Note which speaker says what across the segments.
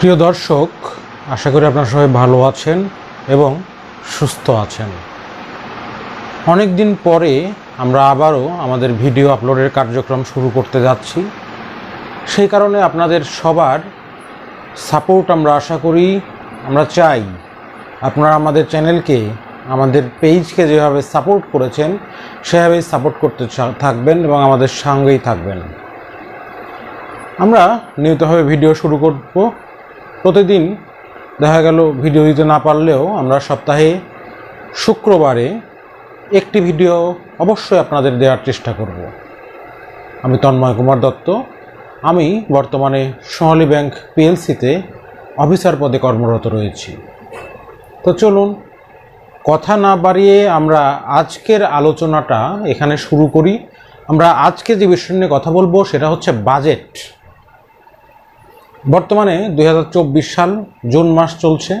Speaker 1: প্রিয় দর্শক, আশা করি আপনারা সবাই ভালো আছেন এবং সুস্থ আছেন। অনেক দিন পরে আমরা আবারও আমাদের ভিডিও আপলোডের কার্যক্রম শুরু করতে যাচ্ছি। সেই কারণে আপনাদের সবার সাপোর্ট আমরা আশা করি, আমরা চাই আপনারা আমাদের চ্যানেলকে, আমাদের পেজকে যেভাবে সাপোর্ট করেছেন, সেভাবেই সাপোর্ট করতে থাকবেন এবং আমাদের সঙ্গেই থাকবেন। আমরা নিয়মিতভাবে ভিডিও শুরু করব। প্রতিদিন দেখা গেল ভিডিও দিতে না পারলেও আমরা সপ্তাহে শুক্রবারে একটি ভিডিও অবশ্যই আপনাদের দেওয়ার চেষ্টা করব। আমি তন্ময় কুমার দত্ত। আমি বর্তমানে সোনালী ব্যাংক পিএলসিতে অফিসার পদে কর্মরত রয়েছি। তো চলুন, কথা না বাড়িয়ে আমরা আজকের আলোচনাটা এখানে শুরু করি। আমরা আজকে যে বিষয় নিয়ে কথা বলব সেটা হচ্ছে বাজেট। বর্তমানে দু হাজার চব্বিশ সাল, জুন মাস চলছে।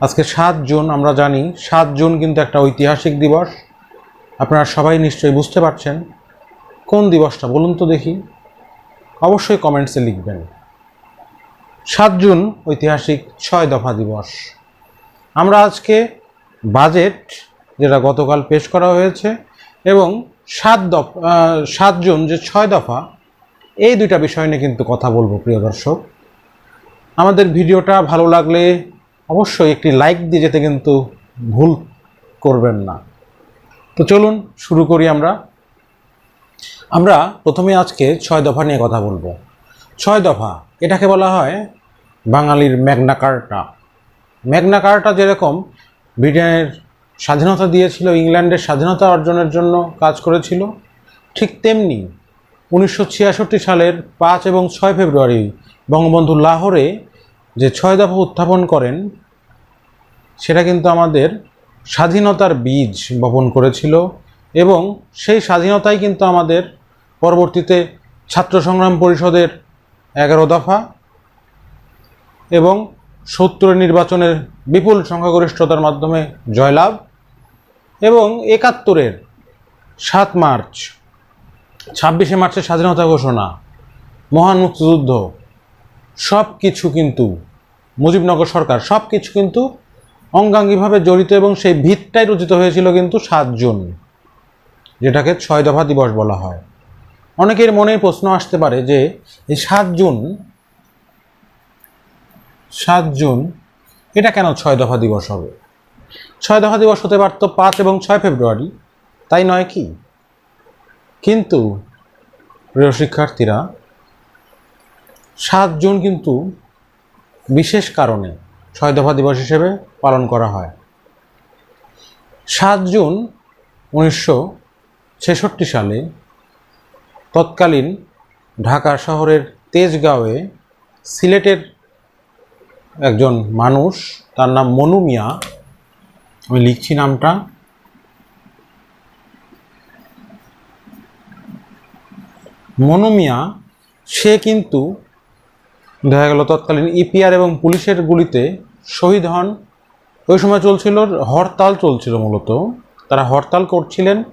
Speaker 1: আজকে সাত জুন, আমরা জানি সাত জুন কিন্তু একটা ঐতিহাসিক দিবস। আপনারা সবাই নিশ্চয়ই বুঝতে পারছেন কোন দিবসটা, বলুন তো দেখি। অবশ্যই কমেন্টসে লিখবেন। সাত জুন, ঐতিহাসিক ছয় দফা দিবস। আমরা আজকে বাজেট যেটা গতকাল পেশ করা হয়েছে এবং সাত দফা সাত জুন যে ছয় দফা এই দুইটা বিষয় নিয়ে কিন্তু কথা বলব, প্রিয় দর্শক। আমাদের ভিডিওটা ভালো লাগলে অবশ্যই একটি লাইক দিয়ে যেতে কিন্তু ভুল করবেন না। তো চলুন শুরু করি আমরা। আমরা প্রথমে আজকে ছয় দফা নিয়ে কথা বলব। ছয় দফা, এটাকে বলা হয় বাঙালির ম্যাগনা কার্টা। ম্যাগনা কার্টা যেরকম ব্রিটেনের স্বাধীনতা দিয়েছিল, ইংল্যান্ডের স্বাধীনতা অর্জনের জন্য কাজ করেছিল, ঠিক তেমনি উনিশশো সালের পাঁচ এবং ছয় ফেব্রুয়ারি বঙ্গবন্ধু লাহোরে যে ছয় দফা উত্থাপন করেন, সেটা কিন্তু আমাদের স্বাধীনতার বীজ বপন করেছিল এবং সেই স্বাধীনতাই কিন্তু আমাদের পরবর্তীতে ছাত্র সংগ্রাম পরিষদের এগারো দফা এবং সত্তরের নির্বাচনের বিপুল সংখ্যাগরিষ্ঠতার মাধ্যমে জয়লাভ এবং একাত্তরের সাত মার্চ ছাব্বিশে মার্চের স্বাধীনতা ঘোষণা, মহান মুক্তিযুদ্ধ সব কিছু কিন্তু মুজিবনগর সরকার সব কিছু কিন্তু অঙ্গাঙ্গিভাবে জড়িত এবং সেই ভিতটাই রচিত হয়েছিল কিন্তু সাত জুন, যেটাকে ছয় দফা দিবস বলা হয়। অনেকের মনে প্রশ্ন আসতে পারে যে এই সাত জুন সাত জুন, এটা কেন ছয় দফা দিবস হবে? ছয় দফা দিবস হতে পারত পাঁচ এবং ছয় ফেব্রুয়ারি, তাই নয় কি? কিন্তু, প্রিয় শিক্ষার্থীরা সাত জুন কিন্তু বিশেষ কারণে ছয় দফা দিবস হিসেবে পালন করা হয়। সাত জুন উনিশশো ছেষট্টি সালে তৎকালীন ঢাকা শহরের তেজগাঁওয়ে সিলেটের একজন মানুষ, তার নাম মনু মিয়া, আমি লিখছি নামটা। মনু মিয়া সে কিন্তু দেখা গেল তৎকালীন ইপিআর এবং পুলিশের গুলিতে শহীদ হন। ওই সময় চলছিল, হরতাল চলছিল মূলত। তারা হরতাল করছিলেন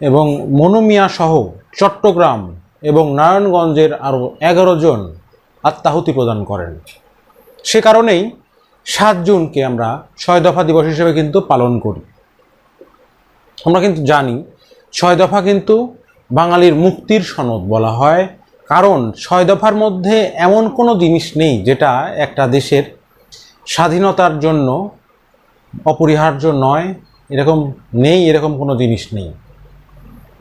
Speaker 1: এবং মনুমিয়া সহ চট্টগ্রাম এবং নারায়ণগঞ্জের আরও এগারো জন আত্মাহুতি প্রদান করেন। সে কারণেই সাত জুনকে আমরা ছয় দফা দিবস হিসেবে কিন্তু পালন করি। আমরা কিন্তু জানি, ছয় দফা কিন্তু বাঙালির মুক্তির সনদ বলা হয়। কারণ ছয় দফার মধ্যে এমন কোনো জিনিস নেই যেটা একটা দেশের স্বাধীনতার জন্য অপরিহার্য নয়। এরকম নেই, এরকম কোনো জিনিস নেই।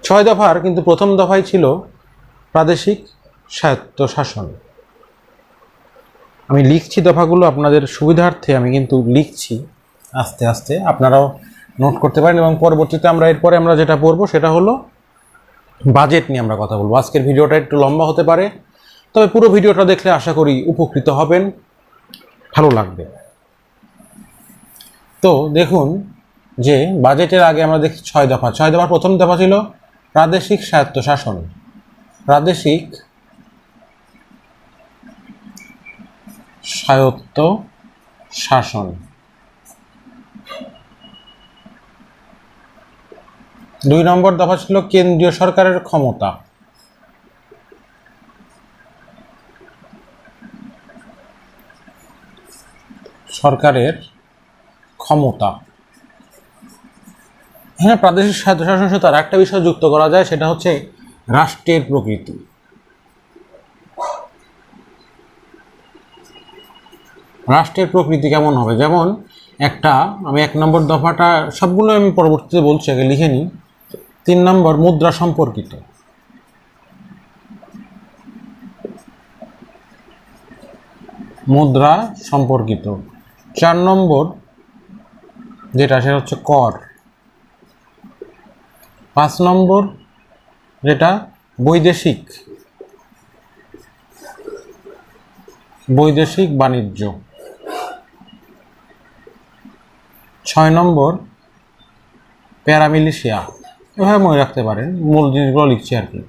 Speaker 1: ছয় দফার কিন্তু প্রথম দফাই ছিল প্রাদেশিক স্বায়ত্তশাসন। আমি লিখছি দফাগুলো, আপনাদের সুবিধার্থে আমি কিন্তু লিখছি আস্তে আস্তে। আপনারাও নোট করতে পারেন এবং পরবর্তীতে আমরা এরপরে আমরা যেটা পড়ব সেটা হলো বাজেট নিয়ে আমরা কথা বলব। আজকের ভিডিওটা একটু লম্বা হতে পারে, তবে পুরো ভিডিওটা দেখলে আশা করি উপকৃত হবেন, ভালো লাগবে। তো দেখুন যে বাজেটের আগে আমরা দেখি ছয় দফা। ছয় দফার প্রথম দফা ছিল প্রাদেশিক স্বায়ত্তশাসন। প্রাদেশিক স্বায়ত্ত শাসন দুই নম্বর দফা ছিল কেন্দ্রীয় সরকারের ক্ষমতা। সরকারের ক্ষমতা। হ্যাঁ প্রাদেশিক স্বায়ত্তশাসনের সাথে একটা বিষয় যুক্ত করা যায়, সেটা হচ্ছে রাষ্ট্রের প্রকৃতি। রাষ্ট্রের প্রকৃতি কেমন হবে? যেমন একটা, আমি এক নম্বর দফাটা সবগুলো আমি পরবর্তীতে বলছি, আগে লিখে নিই। তিন নম্বর মুদ্রা সম্পর্কিত। মুদ্রা সম্পর্কিত। চার নম্বর যেটা, সেটা হচ্ছে কর। পাঁচ নম্বর যেটা, বৈদেশিক। বৈদেশিক বাণিজ্য। ছয় নম্বর প্যারামিলিশিয়া। এভাবে মনে রাখতে পারেন। মূল জিনিসগুলো লিখছি আর কি।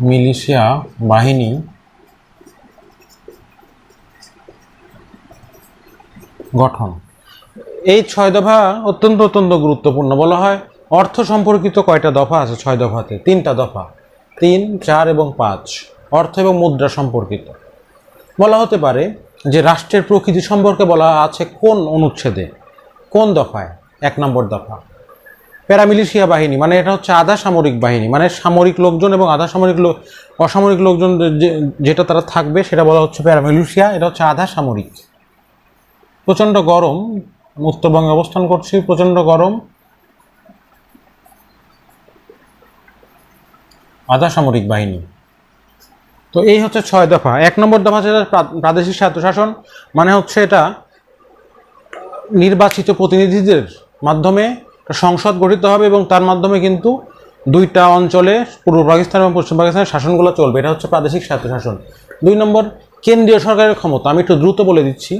Speaker 1: মিলিশিয়া বাহিনী গঠন। এই ছয় দফা অত্যন্ত অত্যন্ত গুরুত্বপূর্ণ বলা হয়। অর্থ সম্পর্কিত কয়টা দফা আছে ছয় দফাতে? তিনটা দফা। তিন, চার এবং পাঁচ। অর্থ এবং মুদ্রা সম্পর্কিত। বলা হতে পারে যে রাষ্ট্রের প্রকৃতি সম্পর্কে বলা আছে কোন অনুচ্ছেদে? কোন দফায়? এক নম্বর দফা। প্যারামিলিশিয়া বাহিনী মানে এটা হচ্ছে আধা সামরিক বাহিনী মানে সামরিক লোকজন এবং আধা সামরিক লোক, অসামরিক লোকজন যেটা তারা থাকবে সেটা বলা হচ্ছে প্যারামিলিশিয়া, এটা হচ্ছে আধা সামরিক। প্রচণ্ড গরম, উত্তরবঙ্গে অবস্থান করছি, প্রচণ্ড গরম। আধা সামরিক বাহিনী। তো এই হচ্ছে ছয় দফা। এক নম্বর দফা যেটা প্রাদেশিক স্বায়ত্তশাসন মানে হচ্ছে এটা নির্বাচিত প্রতিনিধিদের মাধ্যমে সংসদ গঠিত হবে এবং তার মাধ্যমে কিন্তু দুইটা অঞ্চলে পূর্ব পাকিস্তান এবং পশ্চিম পাকিস্তানের শাসনগুলো চলবে। এটা হচ্ছে প্রাদেশিক স্বায়ত্তশাসন। দুই নম্বর, কেন্দ্রীয় সরকারের ক্ষমতা। আমি একটু দ্রুত বলে দিচ্ছি।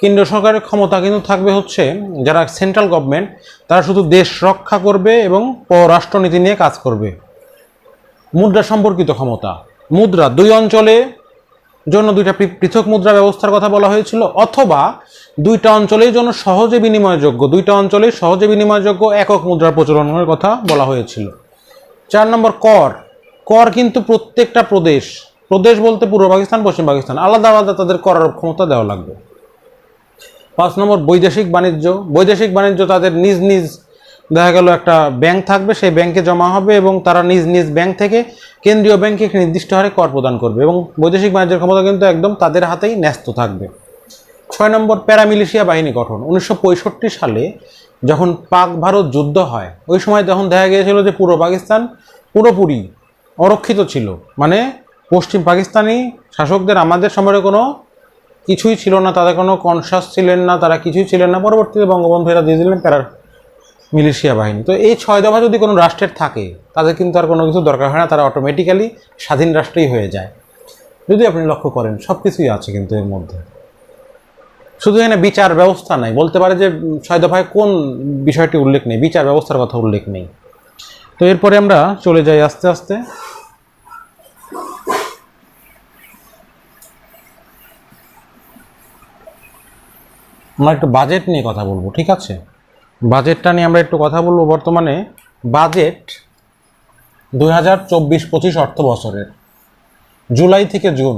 Speaker 1: কেন্দ্রীয় সরকারের ক্ষমতা কিন্তু থাকবে হচ্ছে যারা সেন্ট্রাল গভর্নমেন্ট, তারা শুধু দেশ রক্ষা করবে এবং পররাষ্ট্রনীতি নিয়ে কাজ করবে। মুদ্রা সম্পর্কিত ক্ষমতা। মুদ্রা দুই অঞ্চলে জন্য দুইটা পৃথক মুদ্রা ব্যবস্থার কথা বলা হয়েছিল, অথবা দুইটা অঞ্চলের জন্য সহজে বিনিময়যোগ্য, দুইটা অঞ্চলেই সহজে বিনিময়যোগ্য একক মুদ্রার প্রচলনের কথা বলা হয়েছিল। চার নম্বর, কর। কর কিন্তু প্রত্যেকটা প্রদেশ প্রদেশ বলতে পূর্ব পাকিস্তান, পশ্চিম পাকিস্তান, আলাদা আলাদা তাদের করার ক্ষমতা দেওয়া লাগবে। পাঁচ নম্বর, বৈদেশিক বাণিজ্য। বৈদেশিক বাণিজ্য তাদের নিজ নিজ দেখা গেল একটা ব্যাংক থাকবে, সেই ব্যাংকে জমা হবে এবং তারা নিজ নিজ ব্যাংক থেকে কেন্দ্রীয় ব্যাংকে নির্দিষ্ট হারে কর প্রদান করবে এবং বৈদেশিক বাণিজ্যের ক্ষমতা কিন্তু একদম তাদের হাতেই ন্যস্ত থাকবে। ছয় নম্বর, প্যারামিলিশিয়া বাহিনী গঠন। উনিশশো পঁয়ষট্টি সালে যখন পাক ভারত যুদ্ধ হয়, ওই সময় তখন দেখা গিয়েছিল যে পূর্ব পাকিস্তান পুরোপুরি অরক্ষিত ছিল। মানে পশ্চিম পাকিস্তানি শাসকদের আমাদের সময় কোনো কিছুই ছিল না, তাদের কোনো কনসাস ছিলেন না, তারা কিছুই ছিলেন না। পরবর্তীতে বঙ্গবন্ধু এরা দিয়ে দিলেন প্যারা মিলিশিয়া বাহিনী। তো এই ছয় দফা যদি কোনো রাষ্ট্রের থাকে, তাদের কিন্তু আর কোনো কিছু দরকার হয় না, তারা অটোমেটিক্যালি স্বাধীন রাষ্ট্রেই হয়ে যায়। যদি আপনি লক্ষ্য করেন সব কিছুই আছে কিন্তু এর মধ্যে। শুধু এখানে বিচার ব্যবস্থা নাই, বলতে পারে যে ছয় দফায় কোন বিষয়টি উল্লেখ নেই, বিচার ব্যবস্থার কথা উল্লেখ নেই। তো এরপরে আমরা চলে যাই আস্তে আস্তে। আমরা একটু বাজেট নিয়ে কথা বলব, ঠিক আছে? বাজেটটা নিয়ে আমরা একটু কথা বলব বর্তমানে। বাজেট দুই হাজার চব্বিশ পঁচিশ অর্থ বছরের জুলাই থেকে জুন।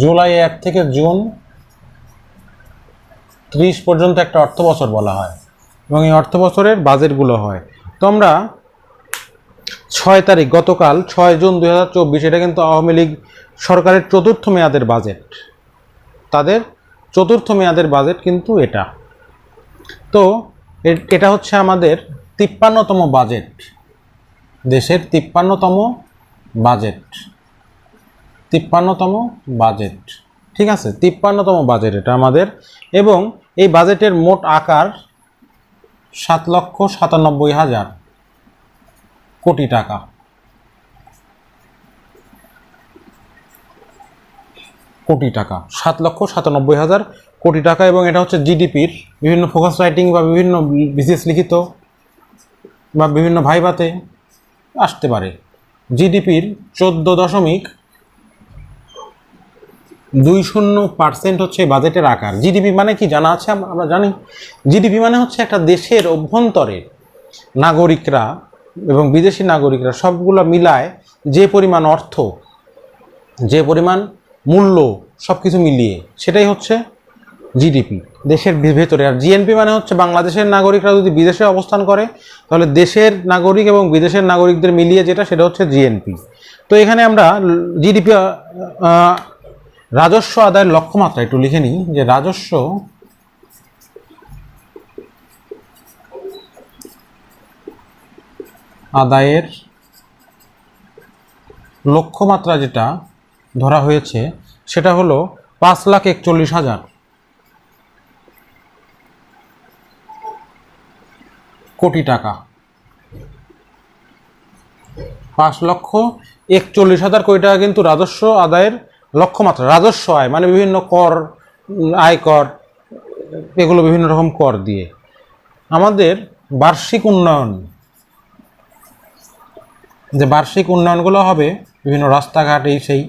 Speaker 1: জুলাই এক থেকে জুন ত্রিশ পর্যন্ত একটা অর্থ বছর বলা হয় এবং এই অর্থ বছরের বাজেটগুলো হয়। তো আমরা ছয় তারিখ, গতকাল ছয় জুন দুই হাজার চব্বিশ, এটা কিন্তু আওয়ামী লীগ সরকারের চতুর্থ মেয়াদের বাজেট। তাদের চতুর্থ মেয়াদের বাজেট কিন্তু এটা। তো এটা হচ্ছে আমাদের তিপ্পান্নতম বাজেট দেশের তিপ্পান্নতম বাজেট তিপ্পান্নতম বাজেট ঠিক আছে? তিপ্পান্নতম বাজেট এটা আমাদের। এবং এই বাজেটের মোট আকার সাত লক্ষ সাতানব্বই হাজার কোটি টাকা। কোটি টাকা, সাত লক্ষ সাতানব্বই হাজার কোটি টাকা এবং এটা হচ্ছে জিডিপির বিভিন্ন ফোকাস রাইটিং বা বিভিন্ন বিশেষ লিখিত বা বিভিন্ন ভাইভাতে আসতে পারে। জিডিপির চোদ্দ দশমিক দুই শূন্য পার্সেন্ট হচ্ছে বাজেটের আকার। জিডিপি মানে কি জানা আছে? আমরা জানি। জিডিপি মানে হচ্ছে একটা দেশের অভ্যন্তরে নাগরিকরা এবং বিদেশি নাগরিকরা সবগুলো মিলায় যে পরিমাণ অর্থ, যে পরিমাণ মূল্য সব কিছু মিলিয়ে, সেটাই হচ্ছে জিডিপি দেশের ভেতরে, আর জিএনপি মানে হচ্ছে বাংলাদেশের নাগরিকরা যদি বিদেশে অবস্থান করে, তাহলে দেশের নাগরিক এবং বিদেশের নাগরিকদের মিলিয়ে যেটা, সেটা হচ্ছে জিএনপি তো এখানে আমরা জিডিপি রাজস্ব আদায়ের লক্ষ্যমাত্রা একটু লিখে নিই, যে রাজস্ব আদায়ের লক্ষ্যমাত্রা যেটা ধরা হয়েছে, সেটা হলো পাঁচ লাখ একচল্লিশ হাজার। কোটি টাকা। পাঁচ লক্ষ একচল্লিশ হাজার কোটি টাকা কিন্তু রাজস্ব আদায়ের লক্ষ্যমাত্রা, রাজস্ব আয় মানে বিভিন্ন কর আয়কর এগুলো বিভিন্ন রকম কর দিয়ে। আমাদের বার্ষিক উন্নয়ন, যে বার্ষিক উন্নয়নগুলো হবে, বিভিন্ন রাস্তাঘাট এই সেই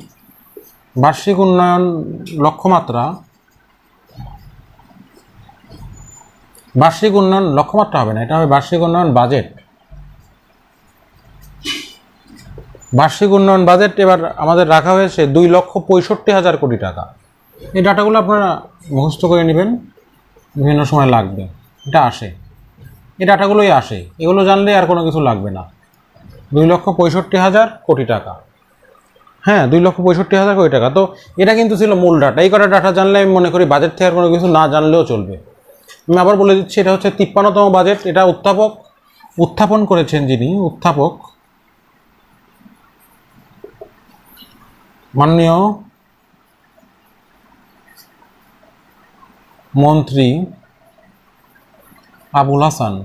Speaker 1: বার্ষিক উন্নয়ন লক্ষ্যমাত্রা, বার্ষিক উন্নয়ন লক্ষ্যমাত্রা হবে না, এটা হবে বার্ষিক উন্নয়ন বাজেট। বার্ষিক উন্নয়ন বাজেট এবার আমাদের রাখা হয়েছে দুই লক্ষ পঁয়ষট্টি হাজার কোটি টাকা। এই ডাটাগুলো আপনারা মুখস্থ করে নেবেন, বিভিন্ন সময় লাগবে। এটা আসে। এই ডাটাগুলোই আসে। এগুলো জানলে আর কোনো কিছু লাগবে না। দুই লক্ষ পঁয়ষট্টি হাজার কোটি টাকা। হ্যাঁ দুই লক্ষ পঁয়ষট্টি হাজার কোটি টাকা। তো এটা কিন্তু ছিল মূল ডাটা এই কটা ডাটা জানলে আমি মনে করি বাজেট থেকে আর কোনো কিছু না জানলেও চলবে। আমি আবার বলে দিচ্ছি, এটা হচ্ছে তিপ্পান্নতম বাজেট এটা উত্থাপক, উত্থাপন করেছেন যিনি, উত্থাপক। মাননীয় মন্ত্রী আবুল হাসান।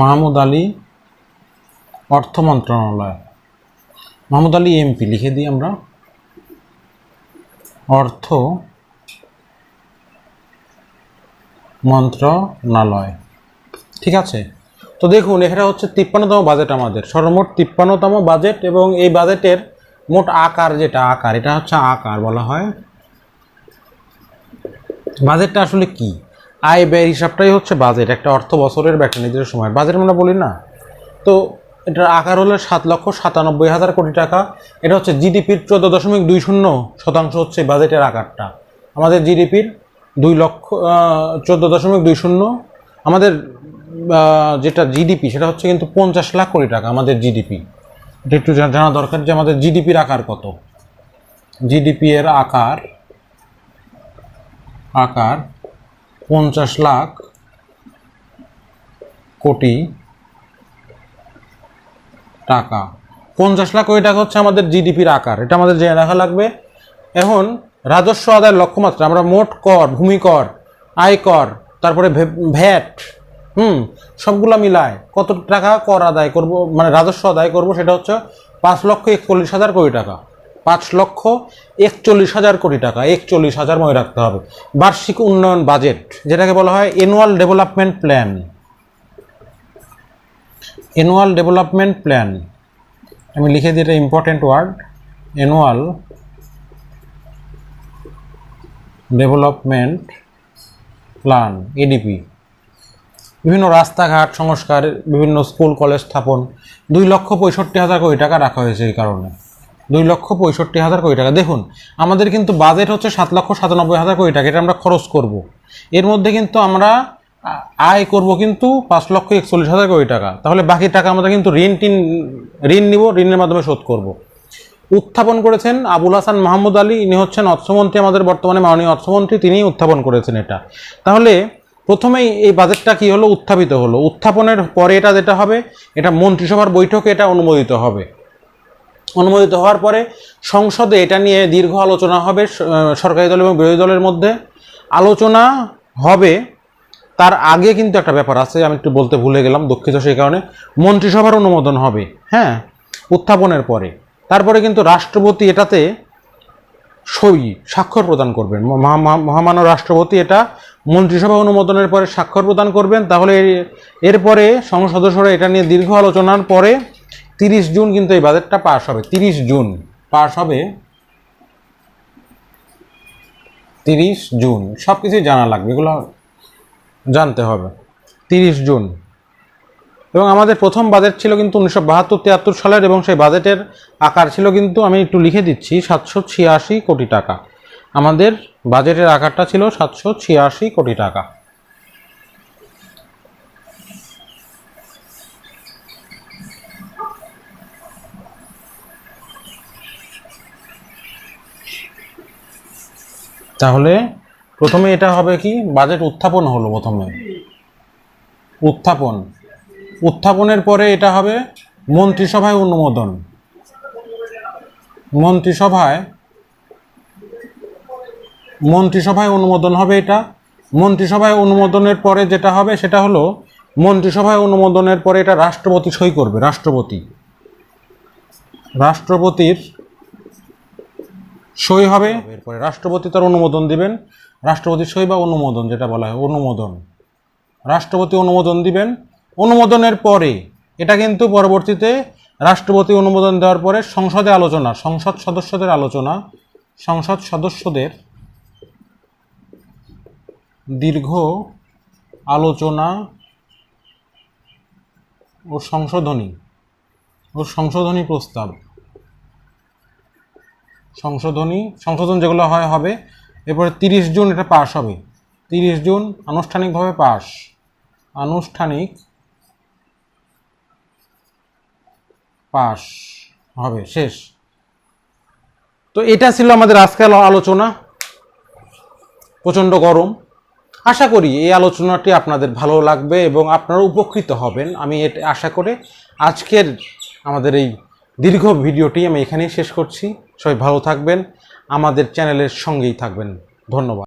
Speaker 1: মাহমুদ আলী অর্থ মন্ত্রণালয়। মাহমুদ আলী এমপি লিখে দিই আমরা। অর্থ মন্ত্রণালয়। ঠিক আছে? তো দেখুন, এখানে হচ্ছে তিপ্পান্নতম বাজেট আমাদের। সর্বমোট তিপ্পান্নতম বাজেট এবং এই বাজেটের মোট আকার যেটা, আকার, এটা হচ্ছে আকার বলা হয়। বাজেটটা আসলে কি? আয় ব্যয় হিসাবটাই হচ্ছে বাজেট, একটা অর্থ বছরের বা একটা নির্দিষ্ট সময়। বাজেট আমরা বলি না। তো এটার আকার হলো সাত লক্ষ সাতানব্বই হাজার কোটি টাকা। এটা হচ্ছে জিডিপির চোদ্দ দশমিক দুই শূন্য শতাংশ হচ্ছে বাজেটের আকারটা। আমাদের জিডিপির দুই লক্ষ চোদ্দ দশমিক দুই শূন্য। আমাদের যেটা জিডিপি, সেটা হচ্ছে কিন্তু পঞ্চাশ লাখ কোটি টাকা আমাদের জিডিপি। এটা একটু জানা দরকার যে আমাদের জিডিপির আকার কত। জিডিপি এর আকার আকার পঞ্চাশ লাখ কোটি টাকা। পঞ্চাশ লাখ কোটি টাকা হচ্ছে আমাদের জিডিপির আকার। এটা আমাদের জেনে রাখা লাগবে। এখন রাজস্ব আদায়ের লক্ষ্যমাত্রা, আমরা মোট কর, ভূমি কর আয়কর তারপরে ভ্যাট, হুম, সবগুলা মিলায় কত টাকা কর আদায় করব মানে রাজস্ব আদায় করব সেটা হচ্ছে পাঁচ লক্ষ একচল্লিশ হাজার কোটি টাকা। পাঁচ লক্ষ একচল্লিশ হাজার কোটি টাকা, একচল্লিশ হাজার মনে রাখতে হবে। বার্ষিক উন্নয়ন বাজেট, যেটাকে বলা হয় annual development plan annual development plan আমি লিখে দিই, এটা important word annual development plan ADP বিভিন্ন রাস্তাঘাট, সংস্কার, বিভিন্ন স্কুল, কলেজ স্থাপন, দুই লক্ষ পঁয়ষট্টি হাজার কোটি টাকা রাখা হয়েছে এই কারণে। দুই লক্ষ পঁয়ষট্টি হাজার কোটি টাকা। দেখুন, আমাদের কিন্তু বাজেট হচ্ছে সাত লক্ষ সাতানব্বই হাজার কোটি টাকা, এটা আমরা খরচ করব। এর মধ্যে কিন্তু আমরা আয় করব কিন্তু পাঁচ লক্ষ একচল্লিশ হাজার কোটি টাকা। তাহলে বাকি টাকা আমরা কিন্তু ঋণ টিন, ঋণ নিব, ঋণের মাধ্যমে শোধ করব। উত্থাপন করেছেন আবুল হাসান মাহমুদ আলী, ইনি হচ্ছেন অর্থমন্ত্রী আমাদের বর্তমানে, মাননীয় অর্থমন্ত্রী, তিনিই উত্থাপন করেছেন এটা। তাহলে প্রথমেই এই বাজেটটা কি হলো? উত্থাপিত হলো। উত্থাপনের পরে এটা যেটা হবে, এটা মন্ত্রিসভার বৈঠকে এটা অনুমোদিত হবে। অনুমোদিত হওয়ার পরে সংসদে এটা নিয়ে দীর্ঘ আলোচনা হবে সরকারি দল এবং বিরোধী দলের মধ্যে। আলোচনা হবে, তার আগে কিন্তু একটা ব্যাপার আছে, আমি একটু বলতে ভুলে গেলাম, দুঃখিত সেই কারণে। মন্ত্রিসভার অনুমোদন হবে হ্যাঁ উত্থাপনের পরে। তারপরে কিন্তু রাষ্ট্রপতি এটাতে সই, স্বাক্ষর প্রদান করবেন। মহা- মহা- মহামান্য রাষ্ট্রপতি এটা মন্ত্রিসভা অনুমোদনের পরে স্বাক্ষর প্রদান করবেন। তাহলে এর- এরপরে সংসদ সদস্যরা এটা নিয়ে দীর্ঘ আলোচনার পরে তিরিশ জুন কিন্তু এই বাজেটটা পাস হবে, তিরিশ জুন। পাস হবে তিরিশ জুন। সব কিছুই জানা লাগবে, এগুলো জানতে হবে। তিরিশ জুন। এবং আমাদের প্রথম বাজেট ছিল কিন্তু উনিশশো বাহাত্তর তিয়াত্তর সালের এবং সেই বাজেটের আকার ছিল কিন্তু আমি একটু লিখে দিচ্ছি, সাতশো ছিয়াশি কোটি টাকা। আমাদের বাজেটের আকারটা ছিল সাতশো ছিয়াশি কোটি টাকা। তাহলে প্রথমে এটা হবে কি? বাজেট উত্থাপন হলো প্রথমে। উত্থাপন। উত্থাপনের পরে এটা হবে মন্ত্রিসভায় অনুমোদন। মন্ত্রিসভায় মন্ত্রিসভায় অনুমোদন হবে এটা। মন্ত্রিসভায় অনুমোদনের পরে যেটা হবে সেটা হলো মন্ত্রিসভায় অনুমোদনের পরে এটা রাষ্ট্রপতি সই করবে, রাষ্ট্রপতি। রাষ্ট্রপতির সই হবে। এরপরে রাষ্ট্রপতি তার অনুমোদন দিবেন। রাষ্ট্রপতি সই বা অনুমোদন যেটা বলা হয়, অনুমোদন। রাষ্ট্রপতি অনুমোদন দিবেন। অনুমোদনের পরে, এটা কিন্তু পরবর্তীতে রাষ্ট্রপতি অনুমোদন দেওয়ার পরে সংসদে আলোচনা, সংসদ সদস্যদের আলোচনা, সংসদ সদস্যদের দীর্ঘ আলোচনা ও সংশোধনী ও সংশোধনী প্রস্তাব। সংশোধনী, সংশোধন যেগুলো হয়, হবে। এরপরে তিরিশ জুন এটা পাস হবে। তিরিশ জুন আনুষ্ঠানিকভাবে পাস আনুষ্ঠানিক পাস হবে, শেষ। তো এটা ছিল আমাদের আজকের আলোচনা। প্রচণ্ড গরম। আশা করি এই আলোচনাটি আপনাদের ভালো লাগবে এবং আপনারা উপকৃত হবেন। আমি এটা আশা করে আজকের আমাদের এই দীর্ঘ ভিডিওটি আমি এখানেই শেষ করছি। সবাই ভালো থাকবেন। আমাদের চ্যানেলের সঙ্গেই থাকবেন। ধন্যবাদ।